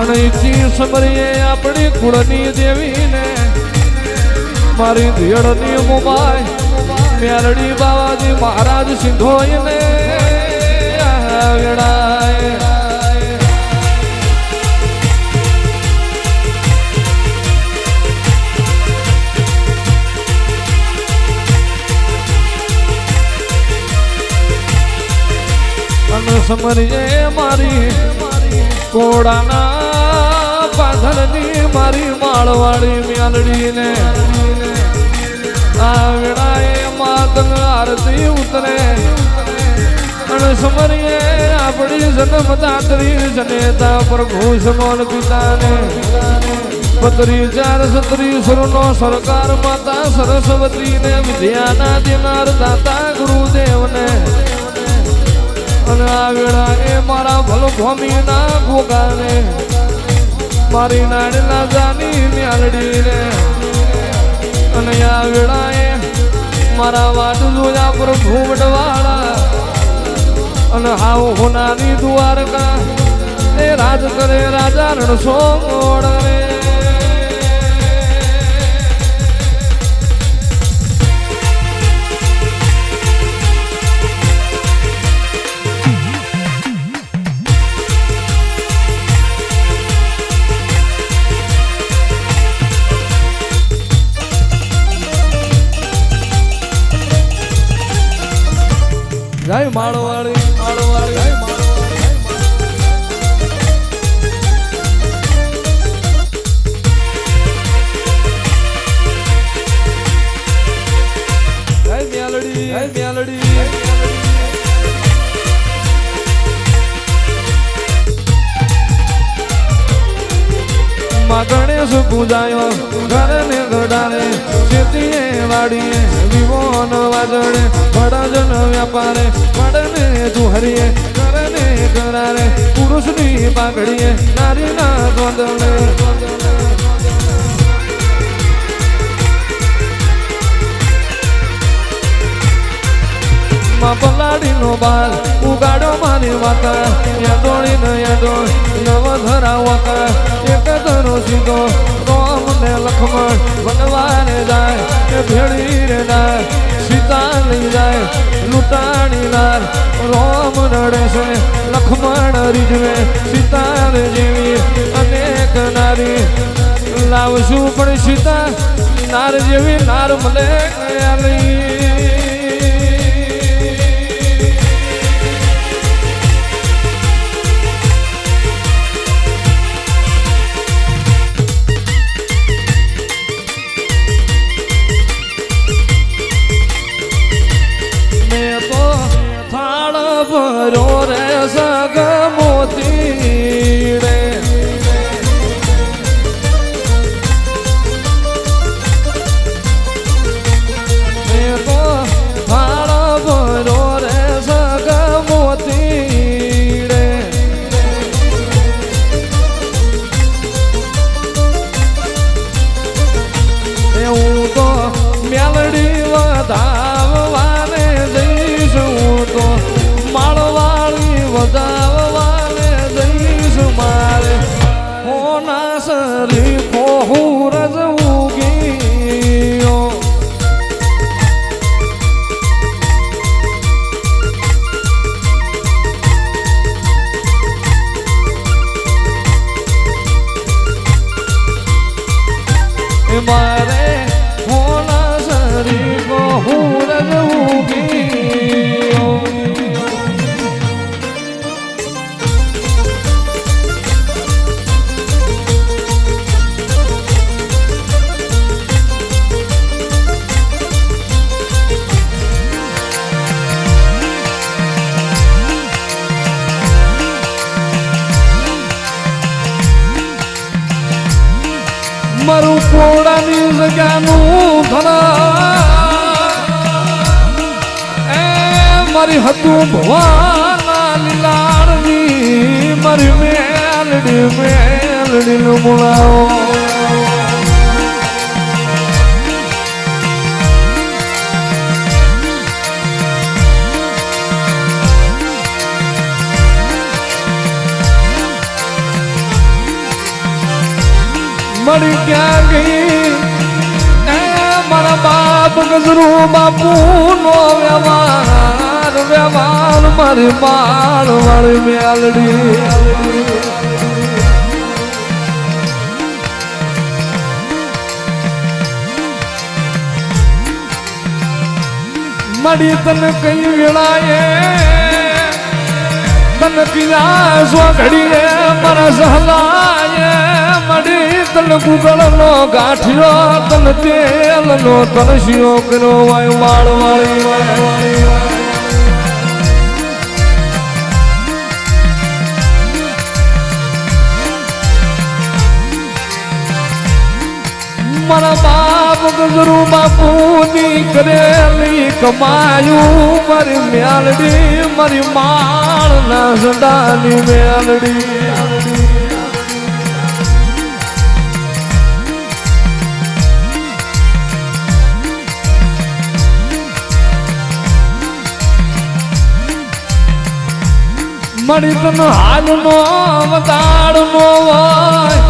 અને ઈચ્છી સમરીએ આપણી કુળની દેવીને. મારી ધીયડની મુબાઈ મેરડી બાવાજી મહારાજ સિંધોઈને અને સમરીએ મારી કોડાના મારી માળવાળી મ્યાલડીને આ વેળાએ માતંગ આરતી ઉતરે. અને સમરીએ આપણી જન્મદાત્રી જનેતા પ્રભુ સમોન પિતાને. પત્રી ચાર સત્રી સુરનો સરકાર માતા સરસ્વતીને વિદ્યાના દેનાર દાતા ગુરુદેવને. અને આ વેળા મારા ભલ ભૂમિના ગોગાને. મારી નાડના જાની મ્યાલડીને. અને આ વેળા એ મારા વાટ જોયા પર ભૂમટવાળા અને હાવ હોનાની દ્વારકા. એ રાજ કરે રાજા રણસો મોડવે જય માળવાળી માળવાળી જય માળવાળી ગણેશ પૂજાયો ઘર ને ગડારે ખેતીએ વાડીએ. વિવોન વાજણે ભડજન વ્યાપારે પડને તું હરીએ કરને કરારે પુરુષની પાઘડીએ નારીના ગોંદલે માં પલાડીનો બાલ ઉગાડો મારી માતા યાદોળી ન યાદો નવ ધરાવતા એક ધરો સીધો રોમ ને લખમણ, વનવારે જાય ભેળી રે રોમ નડે છે, લખમણ રીજવે સીતાર જેવી અનેક નારી. લાવશું પણ સીતા, નાર જેવી નાર મળે આલી મારે જગ્યાનું ઘણા એ મારી હતું ભવાના લીલાડની મારી મેલડી મેલડી નું મુળાઓ મળી ક્યાં ગઈ? મારા બાપ ગજરું બાપુ નો વ્યવહાર વ્યવહાર મારી માળ વાળી મેલડી. મળી તને કઈ વેળાએ, તને પીલા સો ઘડીએ, મારા સહલાએ મળી તને ગુગળ નો ગાંઠિયો, તને તેલ નો તરસ્યો કર્યો વાય વાળ વાળી. મારા બાપ ગજરુ બાપુ ની કરેલી કમાયું, મારી મ્યાલડી મારી માળ ના સડાની મળી હાલનો હાલ નો અવતાર નો હોય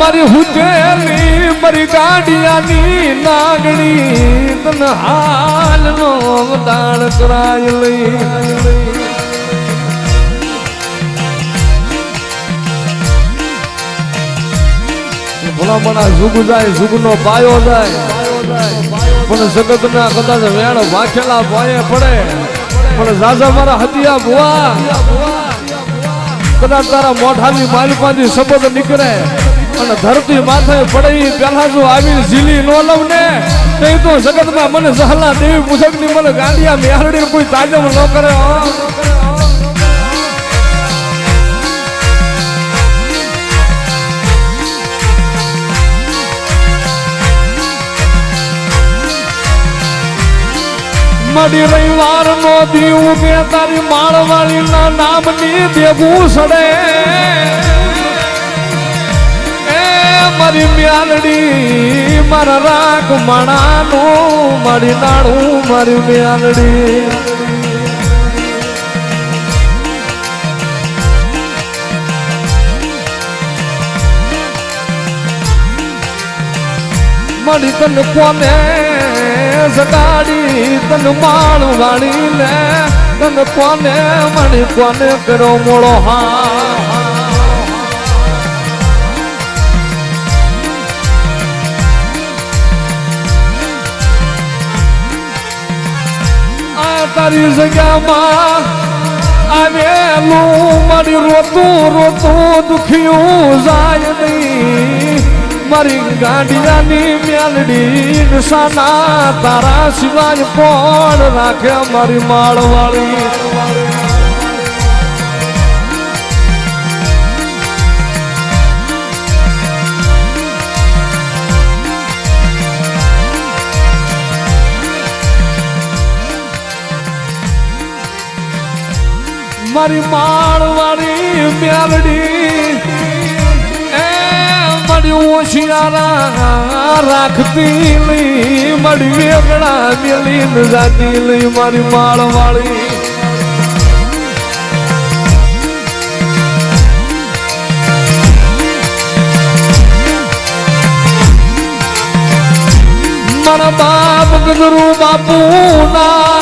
મારી હુતેલી મારી ગાડિયાની નાગણી તને હાલ નો અવતાર કરાય લઈ. ભલામણા જુગ જાય, જુગનો પાયો જાય. પણ જગતના કદાચ વેણ વાંચેલા પાયે પડે. પણ રાજા મારા હતિયા ભુવા. કદાચ તારા મોઢાની માલપાની શબ્દ નીકળે અને ધરતી માથે પડે પેલા જો આવી ઝીલી નો લવ ને, તે તો જગતમાં મને સહલા દેવી પૂજકની મને ગાંડિયા મેહરડી કોઈ તાજમ ન કરે હો. રવિવાર નો દીવ બે તારી માળવાળી ના નામની દેવું સડે એ મારી મ્યાલડી, મારા રાગ માણાનું, મારી નાણું મારી મ્યાલડી મળી તન કોને સગાડી તન માળ વાળી લે. તન કોને મળી કોને કરો મોળો હા તારી જગ્યામાં આવેલું મારી રોતું રોતું દુખ્યું જાય નહીં. મારી ગાંડિયાની મેલડી નિશાના તારા સિવાય પણ રાખે મારી માળવાળી. મારી માળવાળી મેલડી મારી ઓશિયારા રાખતી લઈ મારી વેગળા મેલી ન જાતી લઈ મારી માળવાળી. મારા બાપ ગજરું બાપુ ના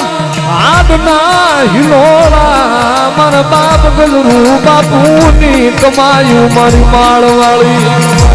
હાથ ના હિલોળા મારા બાપ ગજરું બાપુ ની કમાયું મારી માળવાળી.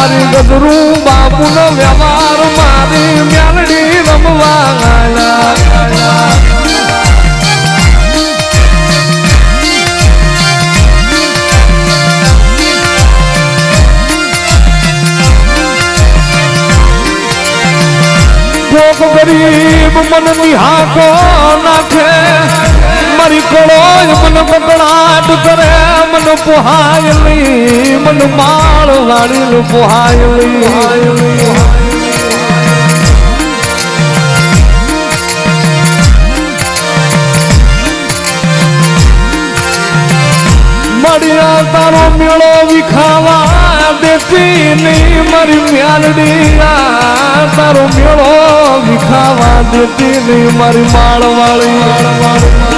મારી ગજરું બાપુનો વ્યવહાર મારી મેલડી રમવા હાલા ગરીબ મન નિહાકો નાખે. મારી કોળો મન બકડાટ કરે, મન પોહાયલી, મન માળ વાળી પોહાયલી. મળ્યા તારો મેળો વિખાવા દેતી નહીં, મારી મ્યાલડીયા તારો મેળો વિખાવા દેતી નહીં, મારી માળ વાળી